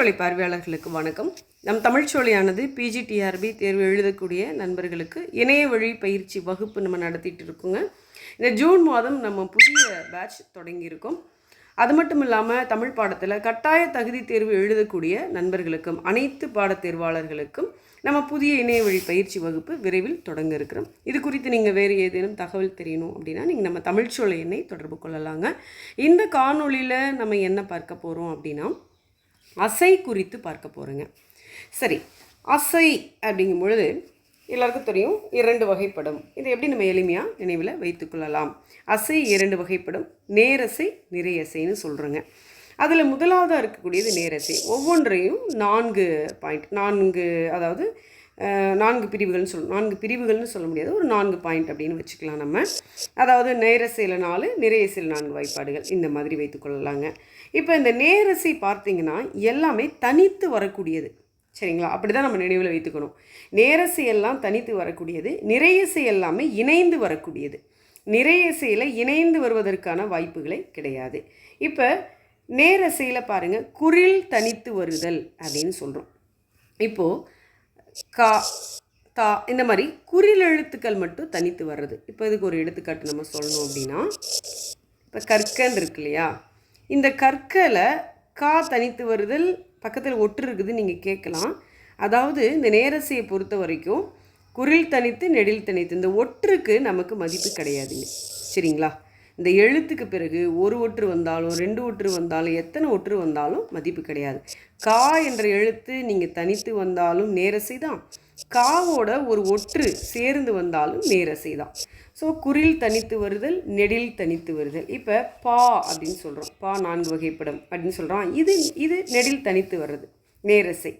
தமிழ்ச்சோலை பார்வையாளர்களுக்கு வணக்கம். நம் தமிழ்ச்சோலையானது பிஜிடிஆர்பி தேர்வு எழுதக்கூடிய நண்பர்களுக்கு இணைய வழி பயிற்சி வகுப்பு நம்ம நடத்திட்டு இருக்கோங்க. இந்த ஜூன் மாதம் நம்ம புதிய பேட்ச் தொடங்கியிருக்கோம். அது மட்டும் இல்லாமல் தமிழ் பாடத்தில் கட்டாய தகுதி தேர்வு எழுதக்கூடிய நண்பர்களுக்கும் அனைத்து பாடத்தேர்வாளர்களுக்கும் நம்ம புதிய இணைய வழி பயிற்சி வகுப்பு விரைவில் தொடங்க இருக்கிறோம் இது குறித்து நீங்கள் வேறு ஏதேனும் தகவல் தெரியணும் அப்படின்னா நீங்கள் நம்ம தமிழ்ச்சோலை எண்ணை தொடர்பு கொள்ளலாங்க. இந்த காணொளியில் நம்ம என்ன பார்க்க போகிறோம் அப்படின்னா அசை குறித்து பார்க்க போகிறோங்க சரி அசை அப்படிங்கும் பொழுது எல்லாருக்கும் தெரியும் இரண்டு வகைப்படும். இதை எப்படி நம்ம எளிமையாக நினைவில் வைத்துக்கொள்ளலாம் அசை இரண்டு வகைப்படும். நேரசை நிறையசைன்னு சொல்கிறோங்க அதில் முதலாவதாக இருக்கக்கூடியது நேரசை. ஒவ்வொன்றையும் நான்கு பாயிண்ட் நான்கு அதாவது நான்கு பிரிவுகள்னு சொல் நான்கு பிரிவுகள்னு சொல்ல முடியாது. ஒரு நான்கு பாயிண்ட் அப்படின்னு வச்சுக்கலாம் நம்ம. அதாவது நேரசையில் நாலு நிறையசையில் நான்கு வாய்ப்பாடுகள். இந்த மாதிரி வைத்துக்கொள்ளலாங்க இப்போ இந்த நேரசை பார்த்தீங்கன்னா எல்லாமே தனித்து வரக்கூடியது. சரிங்களா? அப்படி தான் நம்ம நினைவில் வைத்துக்கணும். நேரசை எல்லாம் தனித்து வரக்கூடியது. நிறையசை எல்லாமே இணைந்து வரக்கூடியது. நிறையசையில் இணைந்து வருவதற்கான வாய்ப்புகளே கிடையாது. இப்போ நேரசையில் பாருங்கள் குரில் தனித்து வருதல் அப்படின்னு சொல்கிறோம் இப்போது கா தா இந்த மாதிரி குறில் எழுத்துக்கள் மட்டும் தனித்து வர்றது. இப்போ இதுக்கு ஒரு எடுத்துக்காட்டு நம்ம சொல்லணும் அப்படின்னா இப்போ கற்கன் இருக்கு இல்லையா? இந்த கற்களை கா தனித்து வருதல் பக்கத்தில் ஒட்டு இருக்குது நீங்கள் கேட்கலாம். அதாவது இந்த நேரசையை பொறுத்த வரைக்கும் குரில் தனித்து நெடில் தனித்து இந்த ஒற்றுக்கு நமக்கு மதிப்பு கிடையாதுங்க. சரிங்களா? இந்த எழுத்துக்கு பிறகு ஒரு ஒற்று வந்தாலும் ரெண்டு ஒற்று வந்தாலும் எத்தனை ஒற்று வந்தாலும் மதிப்பு கிடையாது. கா என்ற எழுத்து நீங்கள் தனித்து வந்தாலும் நேரசை தான். காவோட ஒரு ஒற்று சேர்ந்து வந்தாலும் நேரசை தான். ஸோ குரில் தனித்து வருதல் நெடில் தனித்து வருதல். இப்போ பா அப்படின்னு சொல்கிறோம் பா நான்கு வகைப்படம் அப்படின்னு சொல்கிறோம் இது இது நெடில் தனித்து வர்றது நேரசை.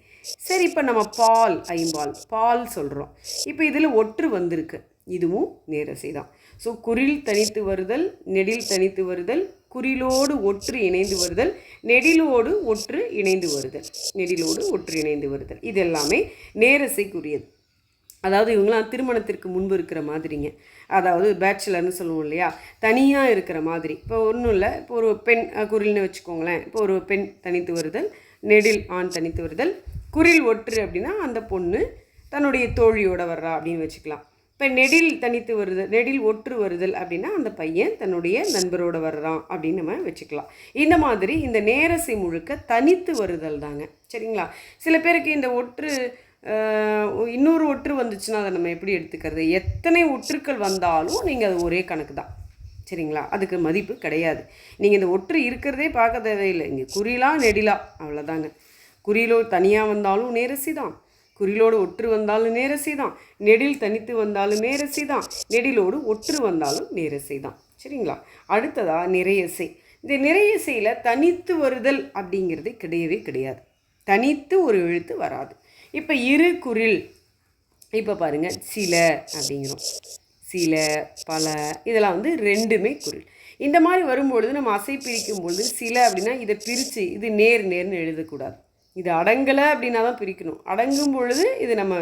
சரி இப்போ நம்ம பால் ஐம்பால் பால் சொல்கிறோம் இப்போ இதில் ஒற்று வந்திருக்கு. இதுவும் நேரசை தான். ஸோ குரில் தனித்து வருதல் நெடில் தனித்து வருதல் குறிலோடு ஒற்று இணைந்து வருதல் நெடிலோடு ஒற்று இணைந்து வருதல் நெடிலோடு ஒற்று இணைந்து வருதல். இது எல்லாமே நேரசைக்குரியது. அதாவது இவங்களாம் திருமணத்திற்கு முன்பு இருக்கிற மாதிரிங்க. அதாவது பேச்சுலர்னு சொல்லுவோம் இல்லையா? தனியாக இருக்கிற மாதிரி. இப்போ ஒன்றும் இல்லை. இப்போ ஒரு பெண் குரில்னு வச்சுக்கோங்களேன். இப்போ ஒரு பெண் தனித்து வருதல் நெடில் ஆண் தனித்து வருதல். குரில் ஒற்று அப்படின்னா அந்த பொண்ணு தன்னுடைய தோழியோட வர்றா அப்படின்னு வச்சுக்கலாம். இப்போ நெடில் தனித்து வருதல் நெடில் ஒற்று வருதல் அப்படின்னா அந்த பையன் தன்னுடைய நண்பரோட வர்றான் அப்படின்னு நம்ம வச்சுக்கலாம். இந்த மாதிரி இந்த நேரசை முழுக்க தனித்து வருதல் தாங்க. சரிங்களா? சில பேருக்கு இந்த ஒற்று இன்னொரு ஒற்று வந்துச்சுன்னா அதை நம்ம எப்படி எடுத்துக்கிறது? எத்தனை ஒற்றுக்கள் வந்தாலும் நீங்கள் அது ஒரே கணக்கு தான். சரிங்களா? அதுக்கு மதிப்பு கிடையாது. நீங்கள் இந்த ஒற்று இருக்கிறதே பார்க்க தேவையில்லை. இங்கே குறிலா நெடிலா அவ்வளோதாங்க குறிலோ தனியாக வந்தாலும் நேரசி தான். குறிலோடு ஒற்று வந்தாலும் நேரசி தான். நெடில் தனித்து வந்தாலும் நேரசி தான். நெடிலோடு ஒற்று வந்தாலும் நேரசை தான். சரிங்களா? அடுத்ததா நிறையசை. இந்த நிறையசையில் தனித்து வருதல் அப்படிங்கிறது கிடையவே கிடையாது. தனித்து ஒரு எழுத்து வராது. இப்போ இரு குரில் இப்போ பாருங்கள் சில அப்படிங்கிறோம். சில பல இதெல்லாம் வந்து ரெண்டுமே குரில் இந்த மாதிரி வரும்பொழுது நம்ம அசை பிரிக்கும் பொழுது சில அப்படின்னா இதை பிரித்து இது நேர் நேர்னு எழுதக்கூடாது. இது அடங்கலை அப்படின்னா தான் பிரிக்கணும். அடங்கும் பொழுது இது நம்ம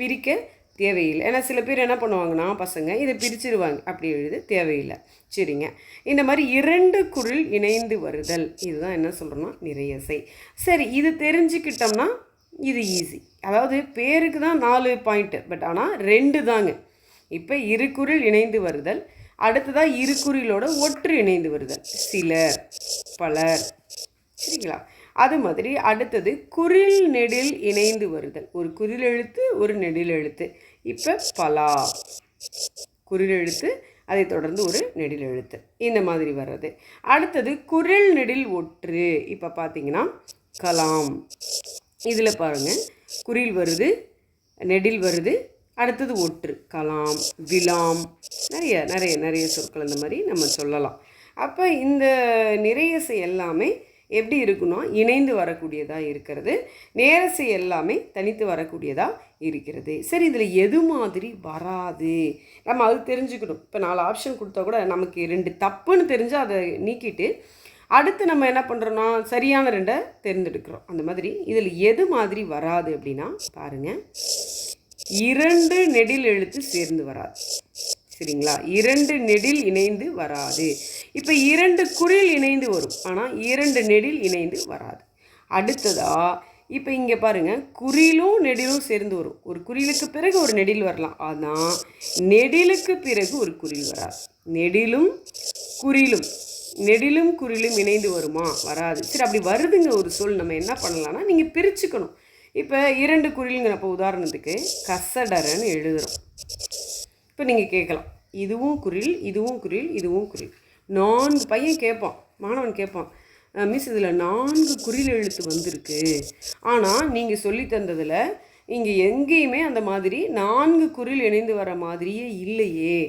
பிரிக்க தேவையில்லை. ஏன்னா சில பேர் என்ன பண்ணுவாங்கன்னா பசங்க இதை பிரிச்சிருவாங்க. அப்படி எழுத தேவையில்லை. சரிங்க. இந்த மாதிரி இரண்டு குரல் இணைந்து வருதல். இதுதான் என்ன சொல்கிறோன்னா நிறையசை சரி இது தெரிஞ்சுக்கிட்டோம்னா இது ஈஸி அதாவது பேருக்கு தான் நாலு பாயிண்ட்டு பட் ஆனால் ரெண்டு தாங்க. இப்போ இரு குரல் இணைந்து வருதல். அடுத்ததாக இரு குரலோட ஒற்று இணைந்து வருதல். சிலர் பலர். சரிங்களா? அது மாதிரி அடுத்தது குரில் நெடில் இணைந்து வருதல். ஒரு குரில் எழுத்து ஒரு நெடில் எழுத்து. இப்போ பலா. குரில் எழுத்து அதை தொடர்ந்து ஒரு நெடில் எழுத்து. இந்த மாதிரி வர்றது. அடுத்தது குரில் நெடில் ஒற்று. இப்போ பார்த்தீங்கன்னா கலாம். இதில் பாருங்கள் குரில் வருது நெடில் வருது அடுத்தது ஒற்று. கலாம் விலாம். நிறைய நிறைய நிறைய சொற்கள் அந்த மாதிரி நம்ம சொல்லலாம். அப்போ இந்த நிறையசை எல்லாமே எப்படி இருக்குன்னா இணைந்து வரக்கூடியதாக இருக்கிறது நேரசை எல்லாமே தனித்து வரக்கூடியதாக இருக்கிறது. சரி இதில் எது மாதிரி வராது? நம்ம அது தெரிஞ்சுக்கணும். இப்போ நாலு ஆப்ஷன் கொடுத்தா கூட நமக்கு ரெண்டு தப்புன்னு தெரிஞ்சால் அதை நீக்கிட்டு அடுத்து நம்ம என்ன பண்ணுறோன்னா சரியான ரெண்டை தேர்ந்தெடுக்கிறோம். அந்த மாதிரி இதில் எது மாதிரி வராது அப்படின்னா பாருங்கள் இரண்டு நெடில் எழுத்து சேர்ந்து வராது. சரிங்களா? இரண்டு நெடில் இணைந்து வராது. இப்போ இரண்டு குரில் இணைந்து வரும். ஆனால் இரண்டு நெடில் இணைந்து வராது. அடுத்ததாக இப்போ இங்கே பாருங்கள் குறிலும் நெடிலும் சேர்ந்து வரும். ஒரு குறிலுக்கு பிறகு ஒரு நெடில் வரலாம். ஆனால் நெடிலுக்கு பிறகு ஒரு குறில் வராது. நெடிலும் குறிலும் நெடிலும் குறிலும் இணைந்து வருமா? வராது. சரி அப்படி வருதுங்க ஒரு சொல். நம்ம என்ன பண்ணலாம்னா நீங்கள் பிரிச்சுக்கணும். இப்போ இரண்டு குறிலுங்கிறப்ப உதாரணத்துக்கு கசடரன்னு எழுதுகிறோம் இப்போ நீங்கள் கேட்கலாம். இதுவும் குரில் இதுவும் குரில் இதுவும் குரில். நான்கு பையன் கேட்பான். மாணவன் கேட்பான். மிஸ் இதில் நான்கு குறில் எழுத்து வந்திருக்கு. ஆனால் நீங்கள் சொல்லி தந்ததில் இங்கே எங்கேயுமே அந்த மாதிரி நான்கு குறில் இணைந்து வர மாதிரியே இல்லையே.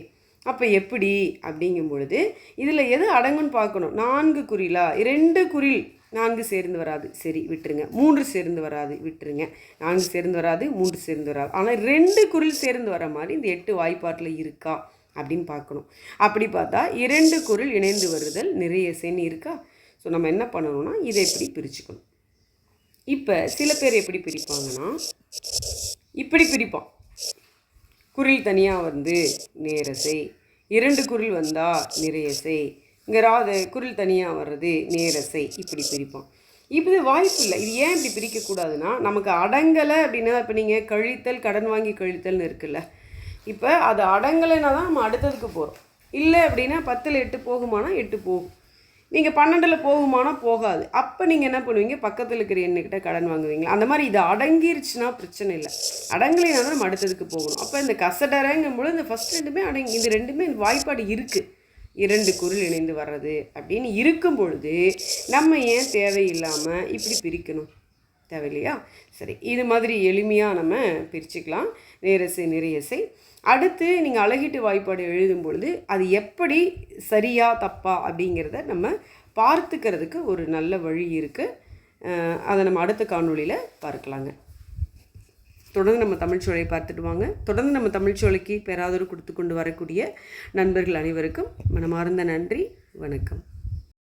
அப்போ எப்படி? அப்படிங்கும் பொழுது இதில் எது அடங்குன்னு பார்க்கணும். நான்கு குறிலா இரண்டு குறில் நான்கு சேர்ந்து வராது. சரி விட்டுருங்க. மூன்று சேர்ந்து வராது விட்டுருங்க. நான்கு சேர்ந்து வராது மூன்று சேர்ந்து வராது. ஆனால் ரெண்டு குரில் சேர்ந்து வர மாதிரி இந்த எட்டு வாய்ப்பாட்டில் இருக்கா அப்படின்னு பார்க்கணும். அப்படி பார்த்தா இரண்டு குரில் இணைந்து வருதல் நிறைய சென் இருக்கா? ஸோ நம்ம என்ன பண்ணணும்னா இதை எப்படி பிரிச்சுக்கணும். இப்போ சில பேர் எப்படி பிரிப்பாங்கன்னா இப்படி பிரிப்பான். குரில் தனியாக வந்து நேரசை இரண்டு குரில் வந்தால் நிறையசை இங்கே ராது குரில் தனியாக வர்றது நேரசை இப்படி பிரிப்பான் இது வாய்ப்பு இல்லை. இது ஏன் இப்படி பிரிக்கக்கூடாதுன்னா நமக்கு அடங்கலை அப்படின்னா இப்போ நீங்கள் கழித்தல் கடன் வாங்கி கழித்தல்னு இருக்குல்ல. இப்போ அது அடங்கலைன்னா தான் நம்ம அடுத்ததுக்கு போகிறோம் இல்லை அப்படின்னா பத்தில் எட்டு போகுமானா எட்டு போகும். நீங்கள் பன்னெண்டில் போகுமானா போகாது. அப்போ நீங்கள் என்ன பண்ணுவீங்க? பக்கத்தில் இருக்கிற எண்ணுக்கிட்ட கடன் வாங்குவீங்க அந்த மாதிரி இது அடங்கிருச்சுன்னா பிரச்சனை இல்லை. அடங்கலைனா தான் நம்ம அடுத்ததுக்கு போகணும். அப்போ இந்த கசடரங்கும் பொழுது இந்த ஃபஸ்ட் ரெண்டுமே அடங்கி இந்த ரெண்டுமே வாய்ப்பாடு இருக்குது இரண்டு குரல் இணைந்து வர்றது அப்படின்னு இருக்கும் பொழுது நம்ம ஏன் தேவையில்லாமல் இப்படி பிரிக்கணும்? தேவையில்லையா? சரி இது மாதிரி எளிமையாக நம்ம பிரிச்சுக்கலாம். நேரசை நிறையசை அடுத்து நீங்கள் அழகிட்டு வாய்ப்பாடு எழுதும் பொழுது அது எப்படி சரியா தப்பா அப்படிங்கிறத நம்ம பார்த்துக்கிறதுக்கு ஒரு நல்ல வழி இருக்குது அதை நம்ம அடுத்த காணொளியில் பார்க்கலாங்க. தொடர்ந்து நம்ம தமிழ்ச்சோலையை பார்த்துட்டு வாங்க. தொடர்ந்து நம்ம தமிழ்ச்சோலைக்கு பேராதரவு கொடுத்து கொண்டு வரக்கூடிய நண்பர்கள் அனைவருக்கும் மனமார்ந்த நன்றி. வணக்கம்.